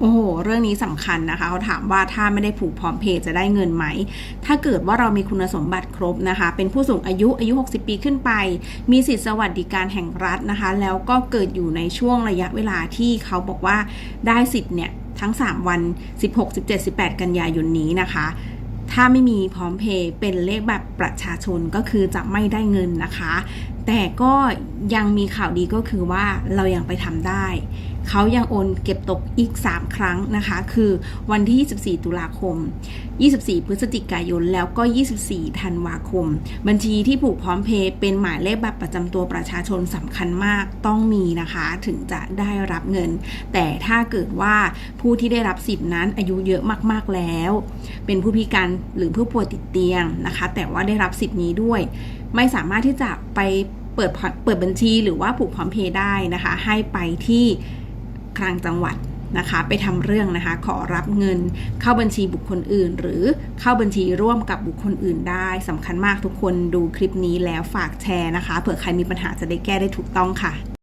โอ้โห เรื่องนี้สำคัญนะคะ เขาถามว่าถ้าไม่ได้ผูกพร้อมเพย์จะได้เงินไหม ถ้าเกิดว่าเรามีคุณสมบัติครบนะคะ เป็นผู้สูงอายุอายุ 60 ปีขึ้นไป มีสิทธิสวัสดิการแห่งรัฐนะคะ แล้วก็เกิดอยู่ในช่วงระยะเวลาที่เขาบอกว่าได้สิทธิ์เนี่ยทั้ง 3 วัน 16 17 18 กันยายนนี้นะคะ ถ้าไม่มีพร้อมเพย์เป็นเลขแบบประชาชนก็คือจะไม่ได้เงินนะคะ แต่ก็ยังมีข่าวดีก็คือว่าเรายังไปทำได้ เขายังโอนเก็บตกอีก 3 ครั้งนะคะ คือวันที่ 24 ตุลาคม 24 พฤศจิกายน แล้วก็ 24 ธันวาคม บัญชีที่ผูกพร้อมเพย์เป็นหมายเลขบัตรประจำตัวประชาชนสำคัญมากต้องมีนะคะ ถึงจะได้รับเงิน แต่ถ้าเกิดว่าผู้ที่ได้รับสิทธินั้นอายุเยอะมากๆแล้ว เป็นผู้พิการหรือผู้ป่วยติดเตียงนะคะ แต่ว่าได้รับสิทธินี้ด้วย ไม่สามารถที่จะไป เปิดเปิดบัญชีหรือว่าผูกพร้อมเพย์ได้นะคะ ให้ไปที่คลังจังหวัดนะคะ ไปทำเรื่องนะคะ ขอรับเงินเข้าบัญชีบุคคลอื่น หรือเข้าบัญชีร่วมกับบุคคลอื่นได้สำคัญมากทุกคนดูคลิปนี้แล้วฝากแชร์นะคะเผื่อใครมีปัญหาจะได้แก้ได้ถูกต้องค่ะ